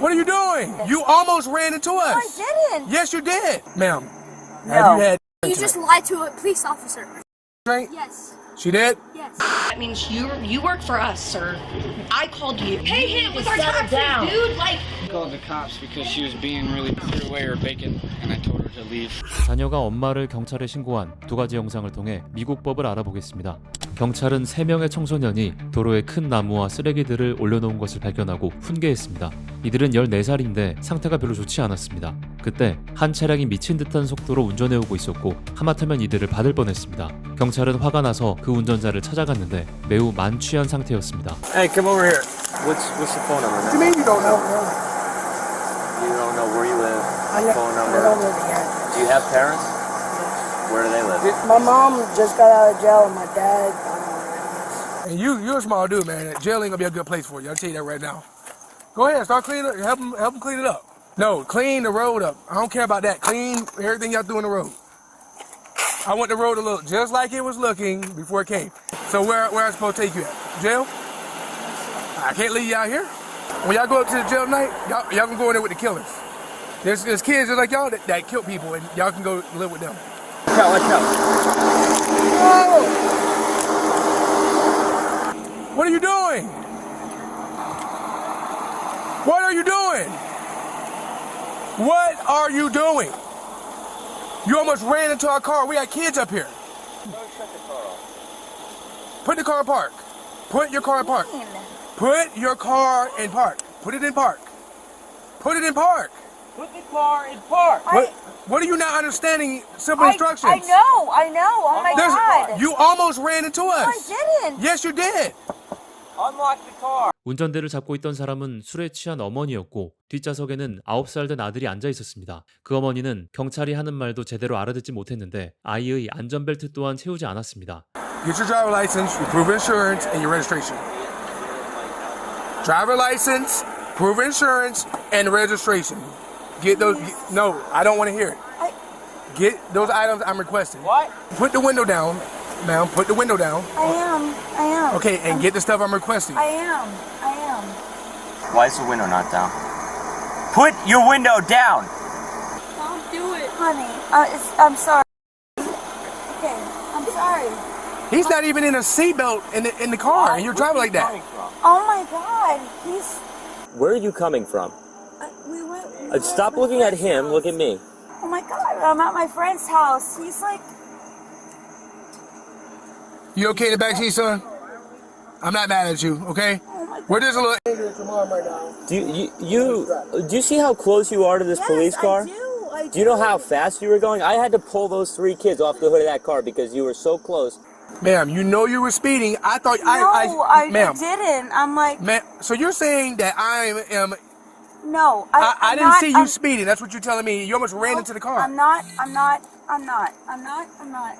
What are you doing? You almost ran into I us. didn't. Yes, you did, ma'am. No. Have you had You just lied to a police officer. drink? Yes. She did. Yes. That means you you work for us, sir. I called you. Pay him with our Set it taxes, down. dude. Like I called the cops because she was being really threw away her bacon, and I told her to leave. 자녀가 엄마를 경찰에 신고한 두 가지 영상을 통해 미국 법을 알아보겠습니다. 경찰은 3명의 청소년이 도로에 큰 나무와 쓰레기들을 올려놓은 것을 발견하고 훈계했습니다. 이들은 14살인데 상태가 별로 좋지 않았습니다. 그때 한 차량이 미친 듯한 속도로 운전해오고 있었고 하마터면 이들을 받을 뻔했습니다. 경찰은 화가 나서 그 운전자를 찾아갔는데 매우 만취한 상태였습니다. Hey, come over here. What's what's the phone number, What you mean you don't know? You don't know where you live. I know, don't live here. Do you have parents? Where do they live? My mom just got out of jail and my dad, I don't know. And you, you're a small dude, man. Jail ain't gonna be a good place for you. I'll tell you that right now. Go ahead, start cleaning up. Help them, help them clean it up. No, clean the road up. I don't care about that. Clean everything y'all do on the road. I want the road to look just like it was looking before it came. So where, where I supposed to take you at? Jail? I can't leave you out here. When y'all go up to the jail tonight, y'all, y'all can go in there with the killers. There's, there's kids just like y'all that, that kill people, and y'all can go live with them. Watch out, watch out. What are you doing? What are you doing? What are you doing? You almost ran into our car. We got kids up here. Put the car in park. Put your car in park. Put your car in park. Put it in park. Put it in park. Put the car in park. What, what are you not understanding simple I, instructions? I know, I know. Oh my There's- god. You almost ran into I us. didn't. Yes, you did. Unlock the car. 운전대를 잡고 있던 사람은 술에 취한 어머니였고 뒷좌석에는 9살 된 아들이 앉아 있었습니다. 그 어머니는 경찰이 하는 말도 제대로 알아듣지 못했는데 아이의 안전벨트 또한 채우지 않았습니다. Get your driver license, your proof of insurance, and your registration. Driver license, proof of insurance, and registration. Get those. get- no, I don't want to hear it. I- Get those items I'm requesting. What? Put the window down, ma'am. Put the window down. I am. I am. Okay, and get the stuff I'm requesting. I am. I am. Why is the window not down? Put your window down. Don't do it. Honey, uh, it's, I'm sorry. Okay, I'm sorry. He's not even in a seatbelt in the in the car, and you're driving like that. Oh my god. He's. Where are you coming from? We went. we Uh, went stop looking at him. house. Look at me. Oh my god. I'm at my friend's house. He's like. You okay in the back seat, son? I'm not mad at you. Okay. Oh my god. We're just a little. Do you, you you do you see how close you are to this Yes, police car? I do. I do. Do you know how fast you were going? I had to pull those three kids off the hood of that car because you were so close. Ma'am, you know you were speeding. I thought No, I, I, I, ma'am, didn't. I'm like, ma'am. So you're saying that I am? no. I, I, I I'm didn't not, see you I'm, speeding. That's what you're telling me. You almost ran into the car. I'm not. I'm not. I'm not. I'm not. I'm not.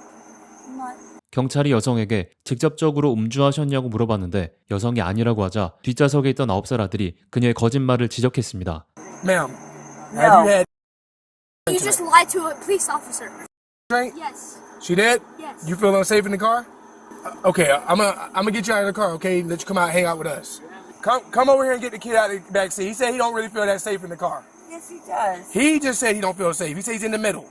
I'm not. 경찰이 여성에게 직접적으로 음주하셨냐고 물어봤는데 여성이 아니라고 하자 뒷좌석에 있던 9살 아들이 그녀의 거짓말을 지적했습니다. Ma'am, No. have you had You just lied to a police officer. drink? Yes. She did. Yes. You feel unsafe in the car? Uh, Okay, I'm gonna I'm gonna get you out of the car. Okay, let you come out and hang out with us. Come come over here and get the kid out of the back seat. He said he don't really feel that safe in the car. Yes, he does. He just said he don't feel safe. He said he's in the middle,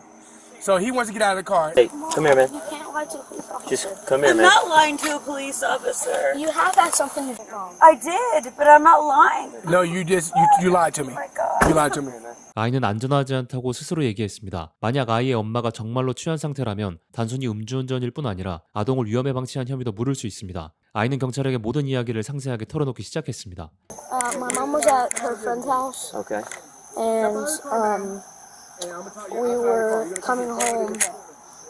so he wants to get out of the car. Hey, come here, man. You can't lie to a police officer. Just come here, I'm man. not lying to a police officer. You have had something wrong. I did, but I'm not lying. No, you just you you lied to me. Oh my god. You lied to me. 아이는 안전하지 않다고 스스로 얘기했습니다. 만약 아이의 엄마가 정말로 취한 상태라면 단순히 음주운전일 뿐 아니라 아동을 위험에 방치한 혐의도 물을 수 있습니다. 아이는 경찰에게 모든 이야기를 상세하게 털어놓기 시작했습니다. Uh, my mom was at her friend's house, Okay. and um, we were coming home,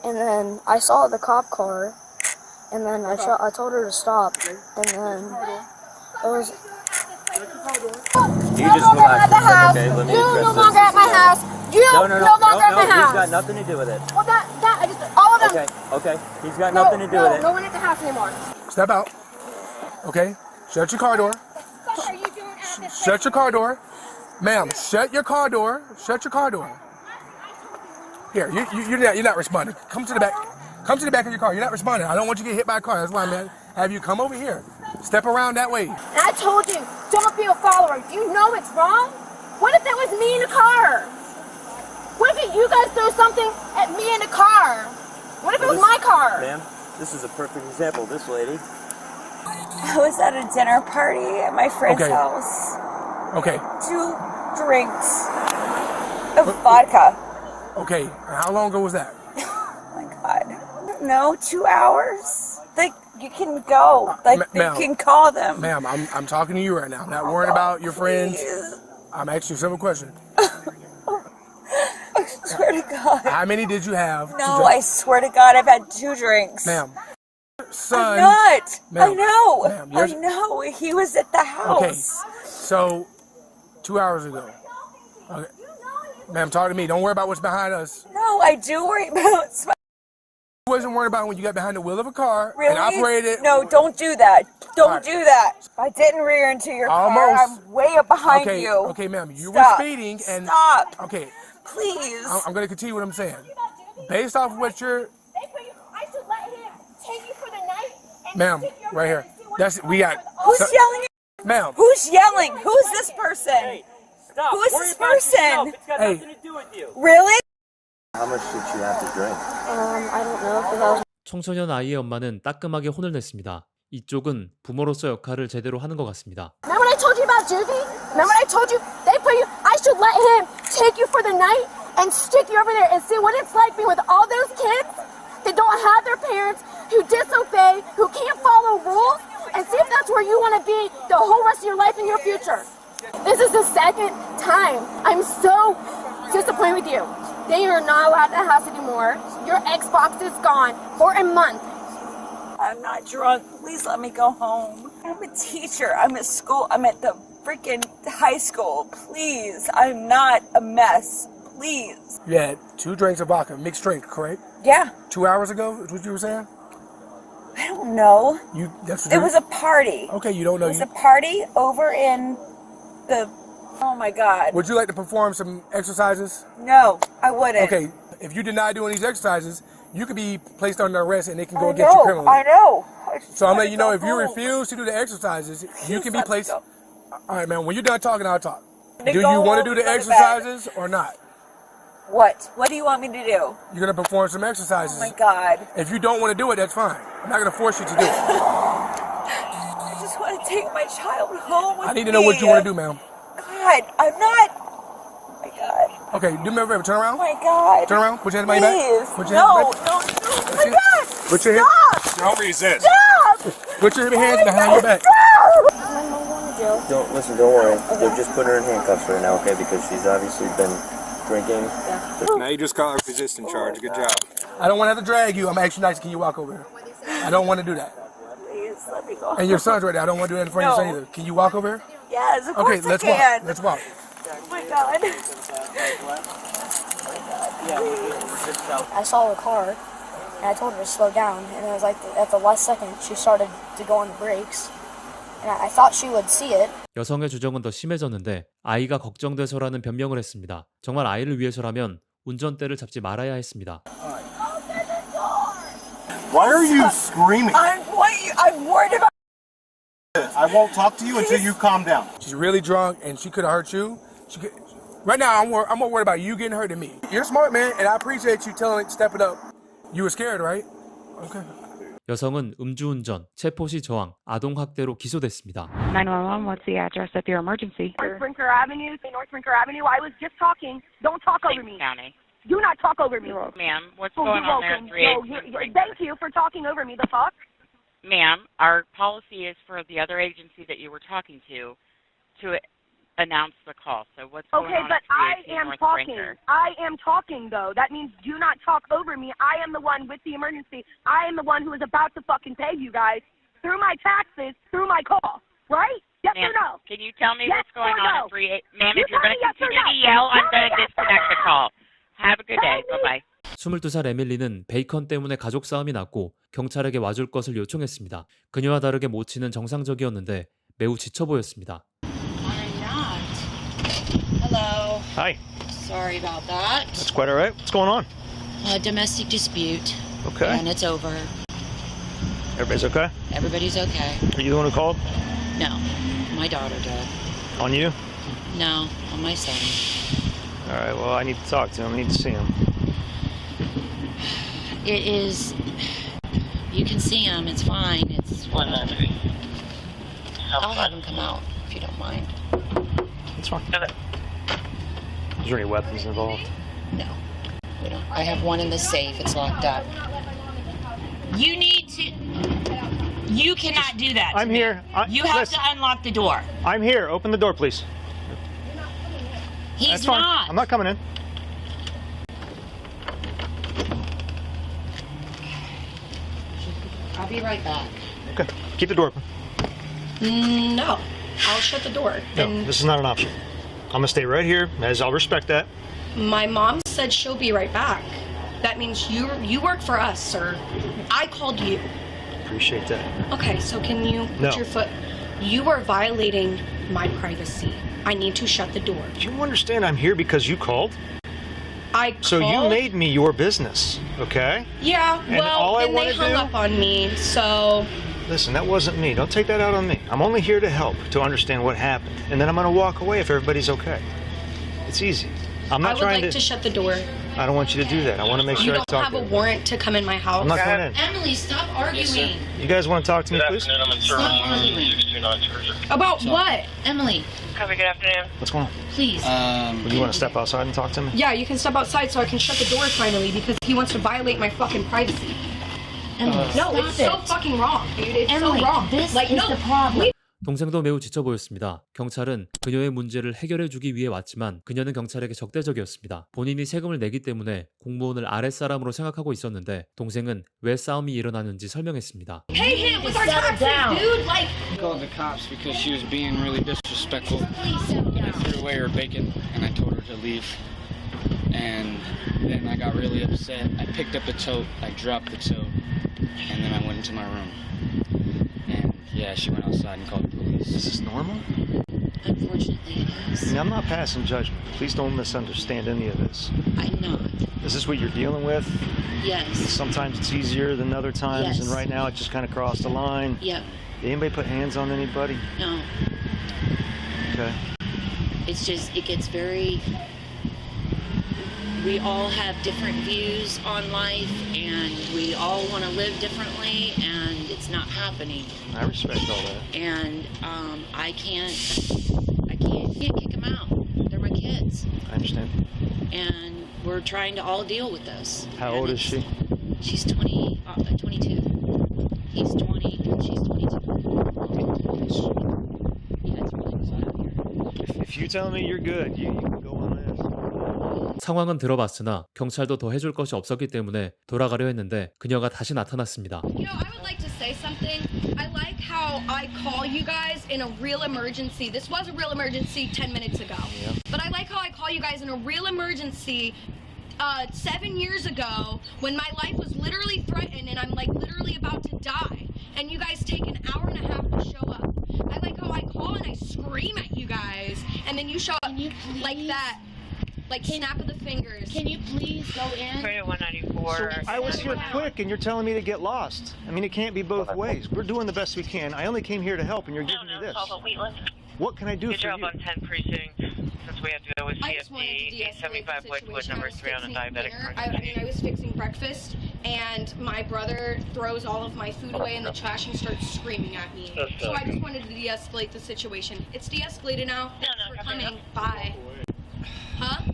and then I saw the cop car, and then I shot, I told her to stop, and then it was. You just relax. at the house. Okay, let me you address no this. longer at my house. You No, no, no, no longer no, at my no. He's house. got nothing to do with it. well, that that I just all of them. Okay, okay. He's got No, nothing to do no, with it. no one at the house anymore. Step out. Okay. Shut your car door. What are you doing at this? Shut your car door. Ma'am, shut your car door. Shut your car door. Here, you, you, you're, not, you're not responding. Come to the back. Come to the back of your car. You're not responding. I don't want you to get hit by a car. That's why I'm gonna have you come over here. Step around that way. I told you, don't be a follower. You know it's wrong. What if that was me in the car? What if you guys threw something at me in the car? What if it was my car? Ma'am, this is a perfect example. This lady. I was at a dinner party at my friend's Okay. house. Okay, Two drinks of vodka. Okay. How long ago was that? Oh my god. No, two hours. Like you can go. Uh, like Ma- you can call them. Ma'am, I'm, I'm talking to you right now. I'm not oh, worrying about your friends. Please. I'm asking you a simple question. I swear to God. How many did you have? No. I swear to God, I've had two drinks. Ma'am. Son, I'm not. I know. Ma'am, I know. He was at the house. Okay. So, two hours ago. Okay. Ma'am, talk to me. Don't worry about what's behind us. No, I do worry about. sm- You wasn't worried about when you got behind the wheel of a car Really? and operated. No, don't do that. Don't Alright. do that. I didn't rear into your Almost. car. I'm way up behind Okay, you. okay, ma'am. You Stop. were speeding and. Stop. Okay, Please. I'm, I'm going to continue what I'm saying. Based off of what you're. I should let him take you for the night and Ma'am, right here. head and see what That's. We got. Who's so- yelling? Ma'am. Who's yelling? Who's this person? Stop. Who is Worry this about yourself. person? It's got Hey. nothing to do with you. Really? How much did you have to drink? Um, I don't know because I was 청소년 아이의 엄마는 따끔하게 혼을 냈습니다. 이쪽은 부모로서 역할을 제대로 하는 것 같습니다. Remember when I told you about Juvie? Remember when I told you they put you? I should let him take you for the night and stick you over there and see what it's like being with all those kids that don't have their parents, who disobey, who can't follow rules, and see if that's where you want to be the whole rest of your life and your future. This is the second time. I'm so disappointed with you. They are not allowed in the house anymore. Your Xbox is gone for a month. I'm not drunk. Please let me go home. I'm a teacher. I'm at school. I'm at the freaking high school. Please. I'm not a mess. Please. You had two drinks of vodka, mixed drink, correct? Yeah. Two hours ago, is what you were saying? I don't know. You. That's what It was a party. Okay, you don't know. It was You, a party over in the. Oh my God. would you like to perform some exercises? No, I wouldn't. Okay, if you deny doing these exercises, you could be placed under arrest and they can go I get you know. criminally. I know. I So I'm letting you know if you home. refuse to do the exercises, you can be placed. All right, man. When you're done talking, I'll talk. Do you want to do the and exercises or not? What? What do you want me to do? You're gonna perform some exercises. Oh my God. If you don't want to do it, that's fine. I'm not gonna force you to do it. I just want to take my child home with I need to know what you want to do, ma'am. God, I'm not. Oh my God. Okay, do me a favor. Turn Oh around. my God. Turn around. Put your hand behind your Please. back. Put your no, hand no, no. back. Oh my it. God. Put your hand. Stop. Don't resist. Stop. Put your hands behind your back. Don't listen. Don't worry. They're just putting her in handcuffs right now, okay? Because she's obviously been drinking. Now you just caught a resisting charge. Good job. I don't want to have to drag you. I'm actually nice. Can you walk over here? I don't want to do that. Please let me go. And your son's right there. I don't want to do that in front of your son No. either. Can you walk over here? Yes, of Okay, course let's I walk. can. Let's walk. Oh my God. I saw her car and I told her to slow down and it was like at the last second she started to go on the brakes and I, I thought she would see it 여성의 주정은 더 심해졌는데 아이가 걱정돼서라는 변명을 했습니다. 정말 아이를 위해서라면 운전대를 잡지 말아야 했습니다. Why are you screaming? I'm, what, you- I'm worried about. I won't talk to you until you calm down. She's really drunk and she could have hurt you. She could. Right now, I'm, wor- I'm more worried about you getting hurt than me. You're smart, man, and I appreciate you telling it, step it up. You were scared, right? Okay. 여성은 음주운전, 체포시 저항, 아동학대로 기소됐습니다. 911, what's the address of your emergency? North Sprinker Avenue, say North Sprinker Avenue. I was just talking. Don't talk over me. County. Do not talk over me. Ma'am, what's Oh, going you're on there welcome. at 38 No, you- you- thank you for talking over me. The fuck? Ma'am, our policy is for the other agency that you were talking to to announce the call. So what's going on? Okay, but I am North talking. Brinker? I am talking though. That means do not talk over me. I am the one with the emergency. I am the one who is about to fucking pay you guys through my taxes, through my call. Right? Yes Ma'am, or no? can you tell me Yes what's going on no? at 38? Ma'am, You if you're tell going to yes continue no. to yell, I'm going to disconnect the call. Have a good day. Tell me. Bye-bye. 22살 에밀리는 베이컨 때문에 가족 싸움이 났고 경찰에게 와줄 것을 요청했습니다. 그녀와 다르게 모치는 정상적이었는데 매우 지쳐 보였습니다. I'm not. Hello. Hi. Sorry about that. That's quite all right. What's going on? A domestic dispute, Okay. and it's over. Everybody's okay? Everybody's okay. Are you the one who called? No, my daughter did. On you? No, on my side. All right, well, I need to talk to him. I need to see him. It is. You can see him. It's fine. It's whatever. I'll have him come out if you don't mind. It's fine. Is there any weapons involved? No, we don't. I have one in the safe. It's locked up. You need to. You cannot do that. to I'm me. here. I- You have listen. to unlock the door. I'm here. Open the door, please. He's That's fine. not. I'm not coming in. I'll be right back. Okay. Keep the door open. Mm, No, I'll shut the door. No, And this is not an option. I'm gonna stay right here, as I'll respect that. my mom said she'll be right back. That means you you work for us, sir. I called you. Appreciate that. Okay, so can you put No. your foot? You are violating my privacy. I need to shut the door. Do you understand I'm here because you called? I So you made me your business, okay? Yeah, And well, all I then they wanna hung do- up on me. So Listen, that wasn't me. Don't take that out on me. I'm only here to help, to understand what happened. And then I'm gonna walk away if everybody's okay. It's easy. I'm not I would trying like to... shut the door. I don't want you to do that. I want to make You sure I don't talk have to a you. warrant to come in my house. I'm not coming in. Emily, stop arguing. You guys want to talk to me, please? Stop arguing. About what? Emily, Copy, good afternoon. What's going on? please. Um, Would you want to step outside and talk to me? Yeah, you can step outside so I can shut the door finally because he wants to violate my fucking privacy. Emily, No, stop it's it. so fucking wrong, dude. It's Emily, so wrong. this like, is no, the problem. 동생도 매우 지쳐 보였습니다. 경찰은 그녀의 문제를 해결해주기 위해 왔지만 그녀는 경찰에게 적대적이었습니다. 본인이 세금을 내기 때문에 공무원을 아랫사람으로 생각하고 있었는데 동생은 왜 싸움이 일어나는지 설명했습니다. pay him with our Settle taxes, down. dude. Like, I called the cops because she was being really disrespectful. Please settle I down. threw away her bacon and I told her to leave. And then I got really upset. I picked up the tote, I dropped the tote, and then I went into my room. And yeah, she went outside and called the police. Is this normal? Unfortunately, it Now, I'm not passing judgment. Please don't misunderstand any of this. I'm not. Is this what you're dealing with? Yes. Sometimes it's easier than other times, and right now it just kind of crossed the line. Yep. Did anybody put hands on anybody? No. Okay. It's just it gets very. We all have different views on life, and we all want to live differently, and it's not happening. I respect all that. And um, I can't. I can't, can't kick them out. They're my kids, I understand. and we're trying to all deal with this. How And old is she? She's 20, uh, 22. He's 20, and she's 22. Yeah, it's really bizarre here. If, if you tell me you're good, you, you can go. 상황은 들어봤으나 경찰도 더 해줄 것이 없었기 때문에 돌아가려 했는데 그녀가 다시 나타났습니다. You know, I would like to say something. I like how I call you guys in a real emergency. This was a real emergency 10 minutes ago. But I like how I call you guys in a real emergency uh, seven years ago when my life was literally threatened and I'm like literally about to die. And you guys take an hour and a half to show up. I like how I call and I scream at you guys and then you show up like that. Like snap of the fingers. Can you please go in? 194. I was here quick, and you're telling me to get lost. I mean, it can't be both ways. We're doing the best we can. I only came here to help, and you're giving me this. What can I do Good for job you? on 10 precinct. Since we have to go with I just wanted to CFD, de-escalate 875 the number I 3 on the fixing diabetic. I, I mean, I was fixing breakfast, and my brother throws all of my food away in the trash and starts screaming at me. So I just wanted to de-escalate the situation. It's de-escalated now. Thanks for coming. Bye. Huh?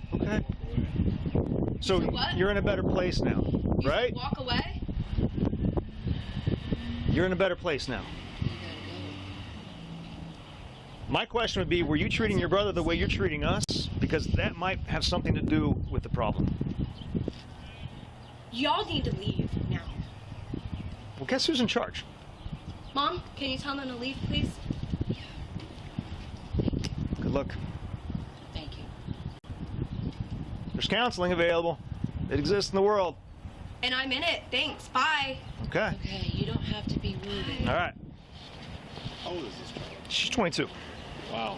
So you're in a better place now, You right? Walk away. You're in a better place now. My question would be Were you treating your brother the way you're treating us? Because that might have something to do with the problem. Y'all need to leave now. Well, guess who's in charge? Mom, can you tell them to leave, please? Good luck. Thank you. There's counseling available. It exists in the world. And I'm in it. Thanks. Bye. Okay. Okay, you don't have to be rude. All right. She's 22. Wow.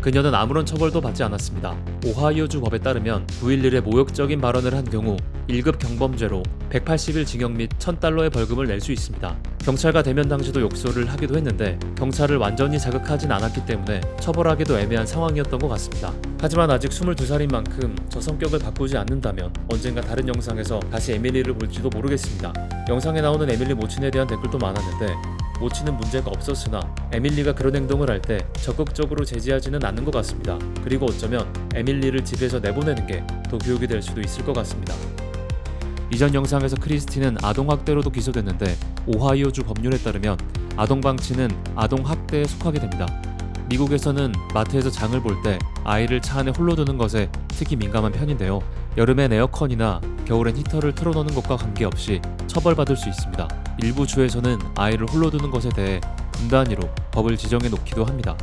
그녀는 아무런 처벌도 받지 않았습니다. 오하이오주 법에 따르면 911의 모욕적인 발언을 한 경우 1급 경범죄로 180일 징역 및 1000달러의 벌금을 낼 수 있습니다. 경찰과 대면 당시도 욕설을 하기도 했는데 경찰을 완전히 자극하진 않았기 때문에 처벌하기도 애매한 상황이었던 것 같습니다. 하지만 아직 22살인 만큼 저 성격을 바꾸지 않는다면 언젠가 다른 영상에서 다시 에밀리를 볼지도 모르겠습니다. 영상에 나오는 에밀리 모친에 대한 댓글도 많았는데 모친은 문제가 없었으나 에밀리가 그런 행동을 할 때 적극적으로 제지하지는 않는 것 같습니다. 그리고 어쩌면 에밀리를 집에서 내보내는 게 더 교육이 될 수도 있을 것 같습니다. 이전 영상에서 크리스티는 아동학대로도 기소됐는데 오하이오주 법률에 따르면 아동방치는 아동학대에 속하게 됩니다. 미국에서는 마트에서 장을 볼 때 아이를 차 안에 홀로 두는 것에 특히 민감한 편인데요. 여름엔 에어컨이나 겨울엔 히터를 틀어놓는 것과 관계없이 처벌받을 수 있습니다. 일부 주에서는 아이를 홀로 두는 것에 대해 분단위로 법을 지정해 놓기도 합니다.